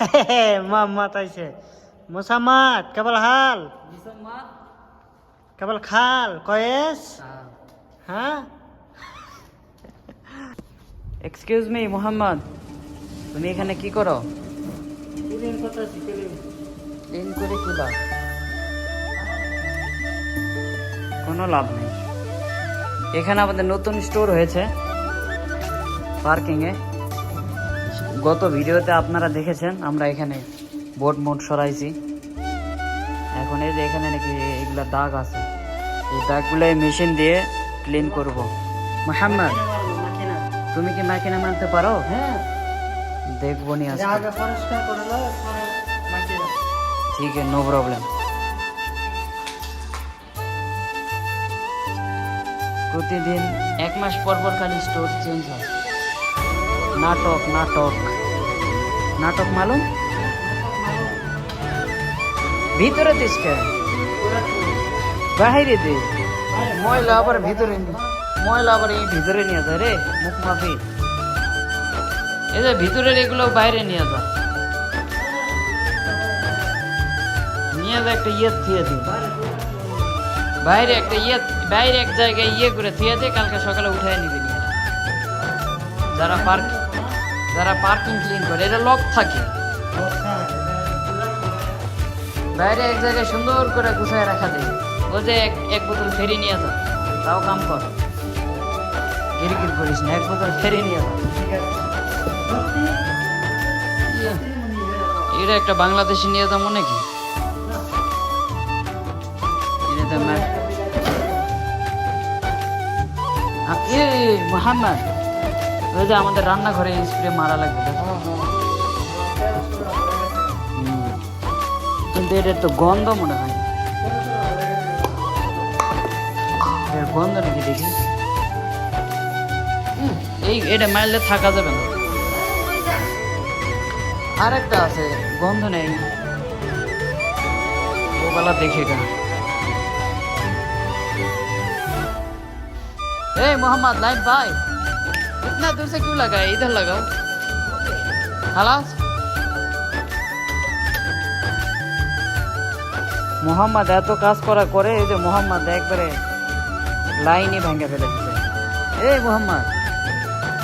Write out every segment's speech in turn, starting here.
মোহাম্মদ আইছে মোসাম্মদ কেবল হাল। কেবল খাল কয়েস। হ্যাঁ? এক্সকিউজ মি মোহাম্মদ তুমি এখানে কি করো? কথা করে কি লাভ? কোনো লাভ নেই। এখানে আমাদের নতুন স্টোর হয়েছে পার্কিংয়ে। গত ভিডিওতে আপনারা দেখেছেন আমরা এখানে বোট মোট সরাইছি। এখন এই যে এখানে নাকি এগুলা দাগ আছে। এই দাগগুলো মেশিন দিয়ে ক্লিন করব। মোহাম্মদ তুমি কি মাকিনা মানতে পারো? হ্যাঁ। দেখব নি ঠিক আছে নো প্রবলেম প্রতিদিন এক মাস পর পর খালি স্টোর চেঞ্জ হয়। নাটক নাটক। নাটক মালুম? ভিতরে দিস কে? বাহিরে দে। ময়লা আবার ভিতরে ময়লা আবার এই ভিতরে নিয়ে যায় রে, মুখ মাফি এই যে ভিতরের এগুলো বাইরে নিয়ে যা। নিয়ে যা একটা ইয়ে দিই বাইরে একটা ইয়ে বাইরে এক জায়গায় ইয়ে করে থিয়ে দে, কালকে সকালে উঠে নিবি যারা পার্ক যারা পার্কিং ক্লিন করে এটা লক থাকে। বাইরে এক জায়গায় সুন্দর করে গুছায় রাখা দেয় ও যে এক এক বোতল ফেরি নিয়ে যা তাও কাম কর। গিরগির করিস না, এক বোতল ফেরি নিয়ে যা এটা একটা বাংলাদেশি নিয়ে যাব নাকি? এটা তো মা- আ- এ মোহাম্মদ। ওইটা আমাদের রান্নাঘরে স্প্রে মারা লাগবে কিন্তু এটার তো গন্ধ মনে হয়। গন্ধ নাকি দেখি? এই এটা মারলে থাকা যাবে না। আরেকটা আছে, গন্ধ নেই। ওবেলা দেখি এটা। এই মোহাম্মদ লাইফ ভাই। इतना दूर से क्यों लगा है इधर लगाओ खलास মোহাম্মদ এত কাজ করা করে এই যে মোহাম্মদ একবারে লাইনই ভেঙে ফেলে দিচ্ছে এই মোহাম্মদ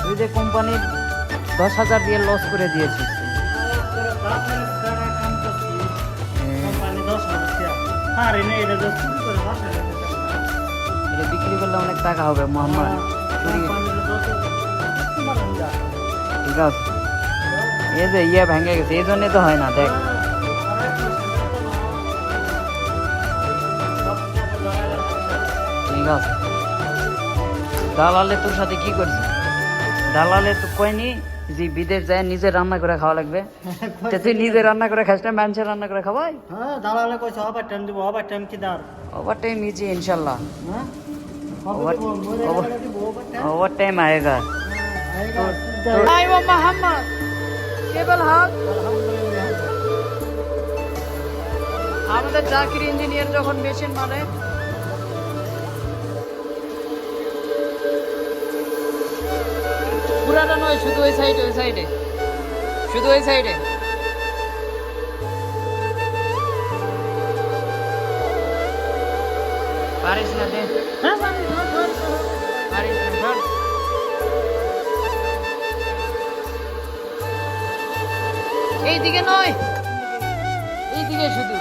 তুই যে কোম্পানির দশ হাজার দিয়ে লস করে দিয়েছিস কোম্পানি দশ হাজার টাকা। পারে না, এটা just চুরি করে বাসায় রেখে দেয়। এটা বিক্রি করলে অনেক টাকা হবে মোহাম্মদ ঠিক এই যে ইয়ে ভেঙে গেছে এই জন্যই তো হয় না দেখ। ঠিক আছে দালালে তোর সাথে কি করছে? দালালে তো কয়নি যে বিদেশ যায় নিজে রান্না করে খাওয়া লাগবে। তুই নিজে রান্না করে খাস না মানুষের রান্না করে খাওয়াই হ্যাঁ দালালে কইছে ওভার টাইম দিব ওভার টাইম কি দার ওভার টাইম ইজি ইনশাল্লাহ। হ্যাঁ? ওভার টাইম আয়েগা। মোহাম্মদ। কেবল হাত। আমাদের জাকির ইঞ্জিনিয়ার যখন মেশিন মারে পুরাটা নয়, শুধু ওই সাইডে ওই সাইডে শুধু ওই সাইডে পারিস না দে। হ্যাঁ এইদিকে নয় এইদিকে শুধু।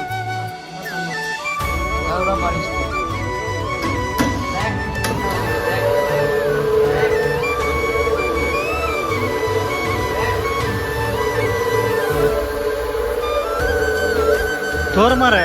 ধর মারে